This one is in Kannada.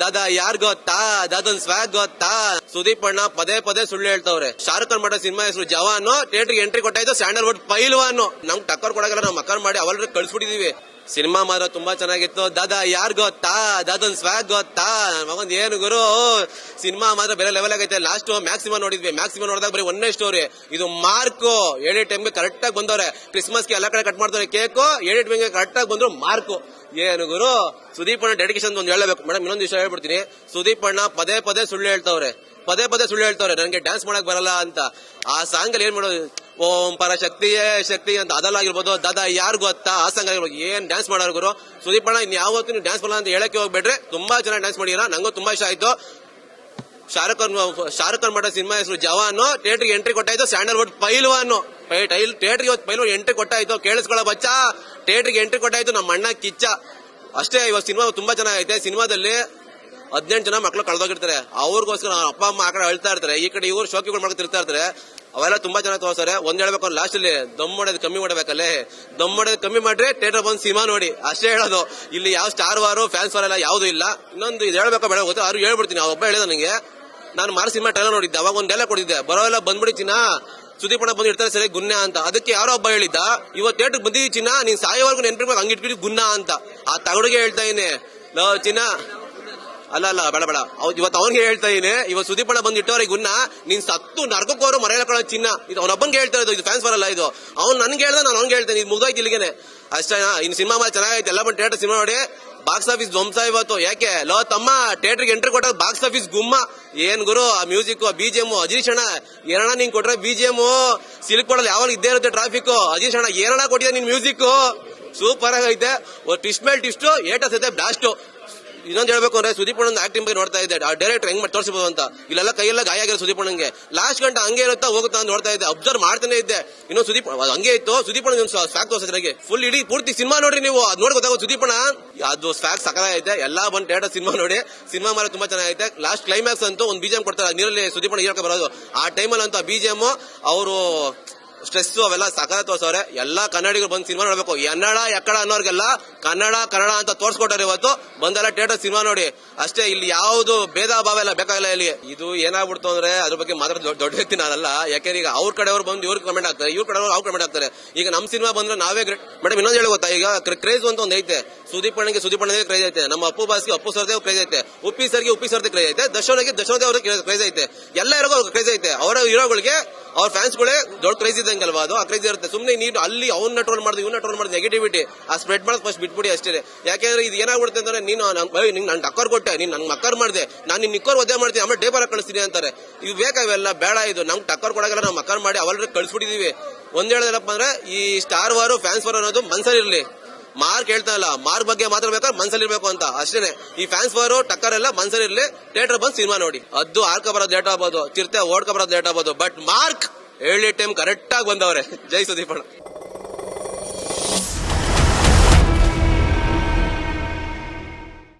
ದಾದಾ, ಯಾರ್ ಗೊತ್ತಾ? ದಾದನ್ ಸ್ವಾಗ್ ಗೊತ್ತಾ? ಸುದೀಪ್ ಅಣ್ಣ ಪದೇ ಪದೇ ಸುಳ್ಳು ಹೇಳ್ತಾವ್ರೆ. ಶಾರುಖ್ ಖಾನ್ ಮಾಡೋ ಸಿನಿಮಾ ಹೆಸರು ಜವಾನ್ ಥಿಯೇಟರ್ ಎಂಟ್ರಿ ಕೊಟ್ಟಾಯ್ತು ಸ್ಯಾಂಡಲ್ವುಡ್ ಪೈಲ್ವಾನು. ನಮ್ ಟಕ್ಕರ್ ಕೊಡಗಲ್ಲ, ನಾವ್ ಮಕ್ಕಳ ಮಾಡಿ ಅವಲ್ರಿ ಕಳ್ಸ್ಬಿಟ್ಟಿದೀವಿ. ಸಿನಿಮಾ ಮಾತ್ರ ತುಂಬಾ ಚೆನ್ನಾಗಿತ್ತು. ದಾದಾ, ಯಾರ್ ಗೊತ್ತಾ? ದಾದನ್ ಸ್ವಾಗ್ ಗೊತ್ತಾ? ಮಗೊಂದ್ ಏನು ಗುರು? ಸಿನಿಮಾ ಮಾತ್ರ ಬೇರೆ ಲೆವೆಲ್ ಆಗೈತೆ. ಲಾಸ್ಟ್ ಮ್ಯಾಕ್ಸಿಮಮ್ ನೋಡಿದ್ವಿ. ಮ್ಯಾಕ್ಸಿಮಮ್ ನೋಡಿದಾಗ ಬರೀ ಒಂದೇ ಸ್ಟೋರಿ ಇದು ಮಾರ್ಕು. ಎಡಿಟ್ ಟೈಮ್ಗೆ ಕರೆಕ್ಟ್ ಆಗಿ ಬಂದವ್ರೆ. ಕ್ರಿಸ್ಮಸ್ಗೆ ಎಲ್ಲ ಕಡೆ ಕಟ್ ಮಾಡ್ತಾರೆ ಕೇಕು. ಎಡಿಟ್ ಟೈಮ್ಗೆ ಕರೆಕ್ಟ್ ಆಗಿ ಬಂದ್ರು ಮಾರ್ಕು. ಏನು ಗುರು? ಸುದೀಪ್ ಅಣ್ಣ ಡೆಡಿಕೇಶನ್ ಒಂದು ಹೇಳಬೇಕು. ಮೇಡಮ್, ಇನ್ನೊಂದು ವಿಷಯ ಹೇಳ್ಬಿಡ್ತೀನಿ. ಸುದೀಪ್ ಅಣ್ಣ ಪದೇ ಪದೇ ಸುಳ್ಳು ಹೇಳ್ತಾವ್ರೆ. ಪದೇ ಪದೇ ಸುಳ್ಳು ಹೇಳ್ತವ್ರೆ. ನನಗೆ ಡ್ಯಾನ್ಸ್ ಮಾಡಕ್ ಬರಲ್ಲ ಅಂತ. ಆ ಸಾಂಗ್ ಅಲ್ಲಿ ಏನ್ ಮಾಡೋದು? ಓಂ ಪರ ಶಕ್ತಿಯೇ ಶಕ್ತಿ ಅಂತ ಅದಲ್ಲಾಗಿರ್ಬೋದು, ದಾದಾ ಯಾರು ಗೊತ್ತಾ ಆ ಆಗಿರ್ಬೋದು ಏನ್ ಡ್ಯಾನ್ಸ್ ಮಾಡೋರು ಗುರು? ಸುದೀಪ್ ಅಣ್ಣ ಇನ್ ಯಾವತ್ತೂ ನೀವು ಡ್ಯಾನ್ಸ್ ಮಾಡಲ್ಲ ಅಂತ ಹೇಳಕ್ಕೆ ಹೋಗ್ಬೇಡ್ರೆ. ತುಂಬಾ ಚೆನ್ನಾಗಿ ಡ್ಯಾನ್ಸ್ ಮಾಡಿರ ನಂಗೂ ತುಂಬಾ ಇಷ್ಟ ಆಯ್ತು. ಶಾರುಖ್ ಖಾನ್ ಶಾರುಖ್ ಖಾನ್ ಮಾಡೋ ಸಿನಿಮಾ ಹೆಸರು ಜವಾನು. ಥಿಯೇಟರ್ಗೆ ಎಂಟ್ರಿ ಕೊಟ್ಟಾಯ್ತು. ಸ್ಯಾಂಡಲ್ವುಡ್ ಪೈಲ್ವಾನು. ಟೈಲ್, ಥಿಯೇಟರ್ಗೆ ಪೈಲ್ವಾನ್ ಎಂಟ್ರಿ ಕೊಟ್ಟಾಯ್ತು. ಕೇಳಿಸ್ಕೊಳ್ಳೋ ಬಚ್ಚ. ಥಿಯೇಟರ್ಗೆ ಎಂಟ್ರಿ ಕೊಟ್ಟಾಯ್ತು. ನಮ್ಮ ಅಣ್ಣ ಕಿಚ್ಚ. ಅಷ್ಟೇ, ಇವತ್ತು ಸಿನಿಮಾ ತುಂಬಾ ಚೆನ್ನಾಗೈತೆ. ಸಿನಿಮಾದಲ್ಲಿ ಹದಿನೆಂಟು ಜನ ಮಕ್ಳು ಕಳ್ದೋಗಿರ್ತಾರೆ. ಅವ್ರಿಗೋಸ್ಕರ ಅವ್ರ ಅಪ್ಪ, ಅಮ್ಮ ಆ ಕಡೆ ಅಳ್ತಾ ಇರ್ತಾರೆ. ಈ ಕಡೆ ಇವರು ಶೋಕಿಗಳು ಮಾಡ್ತಿರ್ತಾ ಇರ್ತಾರೆ. ಅವೆಲ್ಲ ತುಂಬಾ ಚೆನ್ನಾಗಿ ತೋರ್ಸಾರೆ ಒಂದ್ ಹೇಳ್ಬೇಕು ಲಾಸ್ಟ್ ಅಲ್ಲಿ, ದಮ್ ಮಾಡೋದು ಕಮ್ಮಿ ಮಾಡಬೇಕಲ್ಲೇ ದಮ್ ಮಾಡೋದು ಕಮ್ಮಿ ಮಾಡ್ರೆ ಥಿಯೇಟರ್ ಬಂದು ಸಿನಿಮಾ ನೋಡಿ. ಅಷ್ಟೇ ಹೇಳೋದು. ಇಲ್ಲಿ ಯಾವ ಸ್ಟಾರ್ ವಾರು ಫ್ಯಾನ್ಸ್ ವಾರ್ ಎಲ್ಲ ಯಾವ್ದು ಇಲ್ಲ. ಇನ್ನೊಂದು ಇದು ಹೇಳ್ಬೇಕು ಬೇಡ, ಗೊತ್ತಾ? ಅವ್ರು ಹೇಳ್ಬಿಡ್ತೀನಿ. ಒಬ್ಬ ಹೇಳಿದ ನನಗೆ ನಾನು ಮಾರ್ ಸಿನಿಮಾ ಟ್ರೈಲರ್ ನೋಡಿದ್ದೆ. ಅವಾಗ ಒಂದ್ ಡೈಲಾಗ್ ಕೊಟ್ಟಿದ್ದೆ ಬರೋವೆಲ್ಲ ಬಂದ್ಬಿಡಿಚಿನ ಸುದೀಪ್ ಅಣ್ಣ ಬಂದು ಇರ್ತಾರೆ ಸರಿ ಗುನ್ನ ಅಂತ. ಅದಕ್ಕೆ ಯಾರೋ ಒಬ್ಬ ಹೇಳಿದ್ದ ಇವತ್ತು ಥಿಯೇಟರ್ ಬಂದಿದ್ದೀವಿ ಚಿನ್ನ. ನೀನ್ ಸಾಯೋವರೆಗೂ ನೆನ್ಪಿರ್ಬೇಕು. ಹಂಗಿಟ್ಬಿಟ್ಟು ಗುನ್ನ ಅಂತ. ಆ ತಗಡಿಗೆ ಹೇಳ್ತಾ ಇದ್ದೀನಿ ಚಿನ್ನ ಅಲ್ಲ ಅಲ್ಲ, ಬೇಡ ಬೇಡ. ಇವತ್ತು ಅವ್ನಿಗೆ ಹೇಳ್ತಾ ಇದೀನಿ ಇವತ್ತು ಸುದೀಪ್ ಅಣ್ಣ ಬಂದು ಇಟ್ಟವ್ರೆ ಗುನ್ನ, ನೀನ್ ಸತ್ತು ನರ್ಕೋರು ಹೇಳ್ಕೊಳ್ಳೋ ಚಿನ್ನ. ಇದು ಅವನೊಬ್ಬಂಗೆ ಹೇಳ್ತಾ ಇದು ಫ್ಯಾನ್ಸ್ ಬರಲ್ಲ ಇದು. ಅವ್ನು ನನ್ಗೆ ಹೇಳ್ದ, ನಾನು ಅವ್ನಿಗೆ ಹೇಳ್ತೇನೆ, ಇದು ಮುಗ್ದೋಯ್ತು ಇಲ್ಲಿಗೆ ಅಷ್ಟೇ ಇನ್ನು ಸಿನಿಮಾ ಮಾಡಿ ಚೆನ್ನಾಗೈತೆ, ಎಲ್ಲ ಬಂದು ಥಿಯೇಟರ್ ಸಿನಿಮಾ ನೋಡಿ. ಬಾಕ್ಸ್ ಆಫೀಸ್ ಧ್ವಂಸ ಇವತ್ತು. ಯಾಕೆ? ಲೋ, ತಮ್ಮ ಥಿಯೇಟರ್ಗೆ ಎಂಟ್ರಿ ಕೊಟ್ಟಾಗ ಬಾಕ್ಸ್ ಆಫೀಸ್ ಗುಮ್ಮ. ಏನ್ ಗುರು, ಆ music B G M Ajeesh ಅಣ್ಣ ಏನಣ್ಣ ನೀನ್ ಕೊಟ್ರೆ ಬಿಜಿಎಂ ಸಿಲ್ಕ್ ಕೊಡಲ್ಲ ಯಾವಾಗ ಇದ್ದೇ ಇರುತ್ತೆ ಟ್ರಾಫಿಕ್ ಅಜೀಶ್ ಅಣ್ಣ ಏನಣ್ಣ ಕೊಟ್ಟಿದೆ ನಿನ್ ಮ್ಯೂಸಿಕ್ ಸೂಪರ್ ಆಗೈತೆ. ಟಿಸ್ಟ್ ಮೇಲೆ ಟಿಸ್ಟ್ ಏಟ ಐತೆ ಬ್ಲಾಸ್ಟ್ ಇನ್ನೊಂದು ಹೇಳ್ಬೇಕು ಅಂದ್ರೆ ಸುದೀಪ್ ಅಣ್ಣ ಆಕ್ಟಿಂಗ್ ಬಗ್ಗೆ ನೋಡ್ತಾ ಇದ್ದೆ. ಆ ಡೈರೆಕ್ಟರ್ ಹೆಂಗ್ ತೋರಿಸಬಹುದು ಅಂತ. ಇಲ್ಲೆಲ್ಲ ಕೈಯೆಲ್ಲ ಗಾಯ ಆಗಿರೋ ಸುದೀಪ್ ಅಣ್ಣಂಗೆ ಲಾಸ್ಟ್ ಗಂಟೆ ಹಂಗೆ ಇರುತ್ತಾ ಹೋಗುತ್ತಾ ಅಂತ ನೋಡ್ತಾ ಇದ್ದೆ. ಅಬ್ಸರ್ವ್ ಮಾಡ್ತಾನೆ ಇದ್ದೆ. ಇನ್ನೊಂದು ಸುದೀಪ್ ಹಂಗೆ ಇತ್ತು. ಸುದೀಪ್ ಅಣ್ಣ ಸ್ವಾಕ್ ತೋರಿಸಿದ್ರಾಗೆ ಫುಲ್ ಇಡೀ ಪೂರ್ತಿ ಸಿನಿಮಾ ನೋಡ್ರಿ ನೀವು. ಅದ್ ನೋಡಿ ಗೊತ್ತಾಗೋ ಸುದೀಪ್ ಅಣ್ಣ. ಅದು ಸ್ಯಾಕ್ ಸಕಲ ಐತೆ ಎಲ್ಲಾ ಬಂದ್ ಥಿಯೇಟರ್ ಸಿನಿಮಾ ನೋಡಿ. ಸಿನಿಮಾ ಮಾತ್ರ ತುಂಬಾ ಚೆನ್ನಾಗೈತೆ. ಲಾಸ್ಟ್ ಕ್ಲೈಮ್ಯಾಕ್ಸ್ ಅಂತೂ ಒಂದು ಬಿಜಿಎಂ ಕೊಡ್ತಾರೆ. ನೀರಲ್ಲಿ ಸುದೀಪ್ ಅಣ್ಣ ಬರೋದು. ಆ ಟೈಮಲ್ಲಿ ಅಂತ ಬಿಜಿಎಂ ಅವರು ಸ್ಟ್ರೆಸ್ ಅವೆಲ್ಲ ಸಕಲ ತೋರ್ಸವ್ರೆ ಎಲ್ಲಾ ಕನ್ನಡಿಗರು ಬಂದು ಸಿನಿಮಾ ನೋಡ್ಬೇಕು. ಎನ್ನಡ, ಎಕ್ಕಡ ಅನ್ನೋರ್ಗೆಲ್ಲ ಕನ್ನಡ ಕನ್ನಡ ಅಂತ ತೋರ್ಸ್ಕೊಟ್ಟಾರೆ ಇವತ್ತು. ಬಂದೆಲ್ಲ ಥಿಯೇಟರ್ ಸಿನಿಮಾ ನೋಡಿ. ಅಷ್ಟೇ, ಇಲ್ಲಿ ಯಾವುದು ಭೇದ ಭಾವ ಎಲ್ಲ ಬೇಕಾಗಿಲ್ಲ ಇಲ್ಲಿ. ಇದು ಏನಾಗ್ಬಿಡ್ತು ಅಂದ್ರೆ ಅದ್ರ ಬಗ್ಗೆ ಮಾತ್ರ ದೊಡ್ಡ ವ್ಯಕ್ತಿ ನಾನಲ್ಲ. ಯಾಕೆಂದ್ರೆ ಈಗ ಅವ್ರ ಕಡೆಯವ್ರು ಬಂದು ಇವ್ರಿಗೆ ಕಮೆಂಟ್ ಆಗ್ತಾರೆ ಇವ್ರ ಕಡೆಯವ್ರು ಅವ್ರು ಕಮೆಂಟ್ ಆಗ್ತಾರೆ ಈಗ ನಮ್ ಸಿನಿಮಾ ಬಂದ್ರೆ ನಾವೇ ಮೇಡಮ್ ಇನ್ನೊಂದು ಹೇಳಿ ಗೊತ್ತಾ? ಈಗ ಕ್ರೇಜ್ ಅಂತ ಒಂದು ಐತೆ. ಸುದೀಪ್ ಅಣ್ಣಗೆ ಸುದೀಪ್ ಅಣ್ಣಗೆ ಕ್ರೇಜ್ ಐತೆ. ನಮ್ಮ ಅಪ್ಪು ಬಾಸ್ಗೆ ಅಪ್ಪು ಸರ್ದೇ ಕ್ರೇಜ್ ಐತೆ. ಉಪ್ಪಿ ಸರ್ಗೆ ಉಪ್ಪಿ ಸರ್ದೇ ಕ್ರೇಜ್ ಐತೆ. ದರ್ಶನಿಗೆ ದರ್ಶನದೇ ಅವ್ರಿಗೆ ಕ್ರೇಜ್ ಐತೆ. ಎಲ್ಲ ಇರೋ ಕ್ರೇಜ್ ಐತೆ. ಅವರ ಹೀರೋಗಳಿಗೆ ಅವ್ರ ಫ್ಯಾನ್ಸ್ಗಳೇ ದೊಡ್ಡ ಕ್ರೈಸ್ ಇದ್ದಂಗೆ ಅಲ್ವಾ ಅದು? ಆ ಕ್ರೈಸ್ ಇರುತ್ತೆ. ಸುಮ್ಮನೆ ನೀನು ಅಲ್ಲಿ ಅವ್ನ ಟ್ರೋಲ್ ಮಾಡಿದ್ರು ಇವ್ನ ಟ್ರೋಲ್ ಮಾಡಿದ್ರು ನೆಗೆಟಿವಿಟಿ ಆ ಸ್ಪ್ರೆಡ್ ಮಾಡೋದು ಫಸ್ಟ್ ಬಿಟ್ಬಿಡಿ ಅಷ್ಟೇ. ಯಾಕೆಂದ್ರೆ ಇದು ಏನಾಗ್ಬಿಡುತ್ತೆ ಅಂದ್ರೆ ನೀನು ನಿಂಗೆ ನನ್ ಟಕ್ಕರ್ ಕೊಟ್ಟೆ, ನೀನು ನಂಗೆ ಮಕ್ಕರ್ ಮಾಡಿದೆ, ನಾನು ನಿನ್ನ ನಿಕ್ಕರ್ ಒದ್ದೆ ಮಾಡ್ತೀನಿ, ಆಮೇಲೆ ಡೇಬರ್ ಕಳಿಸ್ತೀನಿ ಅಂತಾರೆ. ಇವು ಬೇಕಾ ಇವೆಲ್ಲ ಬೇಡ ಇದು. ನಮ್ಗೆ ಟಕ್ಕರ್ ಕೊಡೋಲ್ಲ ನಾವು ಮಕ್ಕರ್ ಮಾಡಿ, ಅವಲ್ರಿ ಕಳಿಸ್ಬಿಟ್ಟಿದೀವಿ. ಒಂದ್ ಹೇಳೋದಪ್ಪ ಅಂದ್ರೆ, ಈ ಸ್ಟಾರ್ ವಾರು ಫ್ಯಾನ್ಸ್ ವಾರ್ ಅನ್ನೋದು ಮನ್ಸಲ್ಲಿ ಇರ್ಲಿ. ಮಾರ್ಕ್ ಹೇಳ್ತಾ ಇಲ್ಲ. ಮಾರ್ಕ್ ಬಗ್ಗೆ ಮಾತ್ರ ಬೇಕಾದ್ರೆ ಮನ್ಸಲ್ಲಿ ಇರ್ಬೇಕು ಅಂತ. ಅಷ್ಟೇನೆ. ಈ ಫ್ಯಾನ್ಸ್ ಬರೋ ಟಕ್ಕರ್ ಎಲ್ಲ ಮನ್ಸಲ್ಲಿ ಥಿಯೇಟರ್ ಬಂದು ಸಿನಿಮಾ ನೋಡಿ. ಅದು ಆರ್ಕ ಬರೋದು ಲೇಟ್ ಆಗ್ಬೋದು ಚಿರತೆ ಓಡ್ಕ ಬರೋದು ಲೇಟ್ ಆಗ್ಬೋದು. ಬಟ್ ಮಾರ್ಕ್ ಹೇಳಿ ಟೈಮ್ ಕರೆಕ್ಟ್ ಆಗಿ ಬಂದವ್ರೆ. ಜೈ ಸುದೀಪಣ್ಣ.